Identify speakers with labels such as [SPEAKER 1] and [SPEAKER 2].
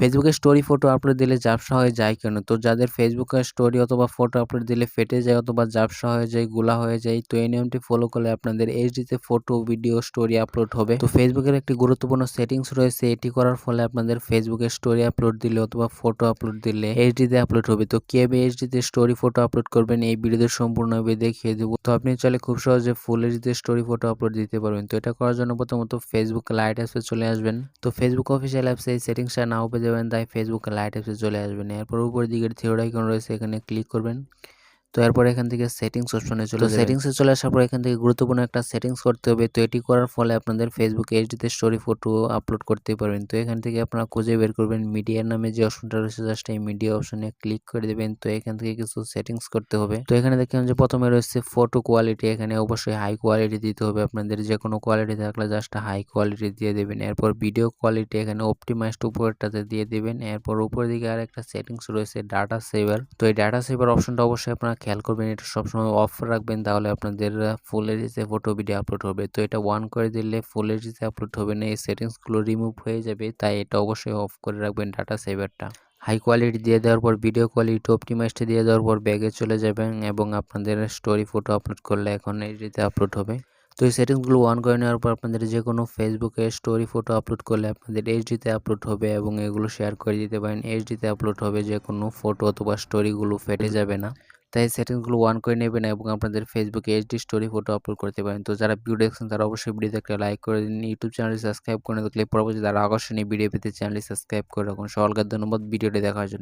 [SPEAKER 1] ফেসবুকে story photo upload দিলে ঝাপসা হয়ে যায় কেন? তো যাদের ফেসবুকে স্টোরি অথবা ফটো আপলোড দিলে ফেটে যায় অথবা ঝাপসা হয়ে যায়, গুলা হয়ে যায়, তো এই নিয়মটি ফলো করলে আপনাদের এইচডিতে ফটো ভিডিও স্টোরি আপলোড হবে। তো ফেসবুকের একটি গুরুত্বপূর্ণ সেটিংস রয়েছে, এটি করার ফলে আপনাদের ফেসবুকে স্টোরি আপলোড দিলে অথবা ফটো আপলোড দিলে এইচডিতে আপলোড হবে। তো কীভাবে এইচডিতে স্টোরি ফটো আপলোড করবেন, এই ভিডিওতে সম্পূর্ণভাবে দেখিয়ে দেবো। তো আপনি চাইলে খুব সহজে ফুল এইচডিতে স্টোরি ফটো আপলোড দিতে পারবেন। তো এটা করার জন্য প্রথমত ফেসবুক লাইট অ্যাপসে চলে আসবেন। তো ফেসবুক অফিসিয়াল অ্যাপসে এই সেটিংসটা নাও পেয়ে যাবেন, তাই ফেসবুক লাইট অ্যাপসে চলে আসবেন। এরপর উপরের দিকে থিওর আইকন রয়েছে, এখানে ক্লিক করবেন। তো এরপর এখান থেকে সেটিংস অপশনে চলে সেটিংসে চলে আসার পর এখান থেকে গুরুত্বপূর্ণ একটা সেটিংস করতে হবে। তো এটি করার ফলে আপনাদের ফেসবুক এইচডিতে স্টোরি ফটো আপলোড করতে পারবেন। তো এখান থেকে আপনারা খুঁজে বের করবেন মিডিয়ার নামে যে অপশনটা রয়েছে জাস্ট এই মিডিয়া অপশনে ক্লিক করে দেবেন। তো এখান থেকে কিছু সেটিংস করতে হবে। তো এখানে দেখেন যে প্রথমে রয়েছে ফটো কোয়ালিটি এখানে অবশ্যই হাই কোয়ালিটি দিতে হবে আপনাদের। যে কোনো কোয়ালিটি থাকলে জাস্ট হাই কোয়ালিটি দিয়ে দেবেন। এরপর ভিডিও কোয়ালিটি এখানে অপটিমাইজড উপরেরটাতে দিয়ে দেবেন। এরপর উপরের দিকে আর একটা সেটিংস রয়েছে ডাটা সেভার তো এই ডাটা সেভার অপশনটা অবশ্যই আপনারা খেয়াল করবেন, এটা সবসময় অফ রাখবেন, তাহলে আপনাদের ফুল এইচডিতে ফটো ভিডিও আপলোড হবে। তো এটা ওয়ান করে দিলে ফুল এইচডিতে আপলোড হবে না, এই সেটিংসগুলো রিমুভ হয়ে যাবে, তাই এটা অবশ্যই অফ করে রাখবেন ডাটা সেভারটা হাই কোয়ালিটি দিয়ে দেওয়ার পর ভিডিও কোয়ালিটি অপটিমাইজড দিয়ে দেওয়ার পর ব্যাগে চলে যাবেন এবং আপনাদের স্টোরি ফটো আপলোড করলে এখন এইচডিতে আপলোড হবে। তো এই সেটিংসগুলো অন করে নেওয়ার পর, আপনাদের যে কোনো ফেসবুকে স্টোরি ফটো আপলোড করলে আপনাদের এইচডিতে আপলোড হবে এবং এগুলো শেয়ার করে দিতে পারেন। এইচডিতে আপলোড হবে যে কোনো ফটো অথবা স্টোরিগুলো ফেটে যাবে না। তাই সেটিংসগুলো ওয়ান করে নেবেন এবং আপনাদের ফেসবুকে এইচডি স্টোরি ফটো আপলোড করতে পারেন। তো যারা ভিডিও দেখছেন, তারা অবশ্যই ভিডিও একটা লাইক করে দিন। ইউটিউব চ্যানেলটি সাবস্ক্রাইব করে দেখলে পরবর্তী তারা আকর্ষণীয় ভিডিও পেতে চ্যানেলটি সাবস্ক্রাইব করে রাখুন। সকলকে ধন্যবাদ। ভিডিওটি দেখার জন্য।